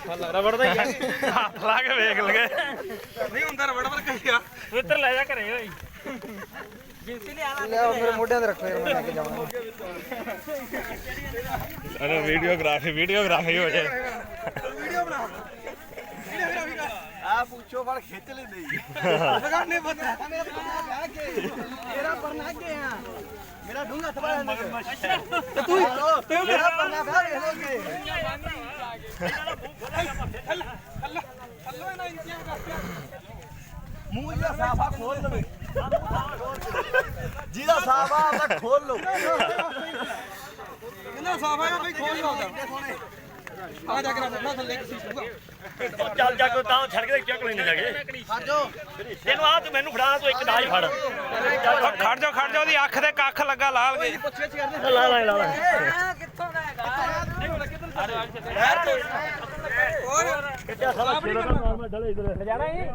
ਕੋ ਰਬੜ ਦਾ। ਹੀ ਆ। ਹੱਥ ਲਾ ਕੇ ਵੇਖ ਲਗੇ। ਨਹੀਂ ਹੁੰਦਾ ਰਬੜ ਵਰਗਾ ਆ। ਇੱਧਰ ਲੈ ਜਾ ਘਰੇ ਓਏ। ਲਿਆਓ ਮੇਰੇ ਮੋਢਿਆਂ ਤੇ ਰੱਖੋ ਯਾਰ ਮੈਂ ਲੈ ਕੇ ਜਾਵਾਂਗਾ ਅਰੇ ਵੀਡੀਓਗ੍ਰਾਫੀ ਵੀਡੀਓਗ੍ਰਾਫੀ ਹੋ ਜਾਏ ਆ ਪੁੱਛੋ ਫੜ ਖਿੱਚ ਲੈਂਦੇ ਜੀ। ਲਗਾਣੇ ਪਤਾ ਮੇਰਾ ਪਰਨਾ ਕੇ। ਆ। ਮੇਰਾ ਡੂੰਗਾ ਥਵਾ ਤੇ ਤੂੰ ਤੂੰ ਮੇਰਾ ਪਰਨਾ ਫੜ ਵੇਖੋਗੇ ਮੂੰਹ ਜਿਹੜਾ ਸਾਫਾ ਖੋਲ ਲਵੇ ਜਿਹਦਾ ਸਾਫਾ ਆਪਦਾ ਖੋਲ ਲਓ। ਇਹਨਾਂ ਸਾਫ਼ ਹੈਗਾ ਬਈ ਖੋਲ ਲਾਉਂਦਾ ਆ ਜਾ ਕੇ ਨਾ ਥੱਲੇ ਕਿਸੇ ਸ਼ੂਗਾ ਚੱਲ ਜਾ ਕੇ ਤਾਂ ਛੜ ਕੇ ਚੱਕ ਲੈਣੇ ਜਾਗੇ ਹਟ ਜਾਓ। ਤੈਨੂੰ ਆ ਤੂੰ ਮੈਨੂੰ ਫੜਾ ਤੂੰ ਇੱਕ ਦਾਜ ਫੜ। ਉਹ ਖੜ ਜਾ ਖੜ ਜਾ ਉਹਦੀ ਅੱਖ ਤੇ ਕੱਖ ਲੱਗਾ ਲਾਲ ਗਈ ਲਾ ਲਾ ਲਾ ਕਿੱਥੋਂ ਦਾ ਹੈਗਾ? ਕਿੱਥੇ ਸਾਲਾ ਛੇੜਾ ਮਾਰ ਮੈਂ ਡਲੇ ਇਧਰ। ਜਾਣਾ ਹੀ?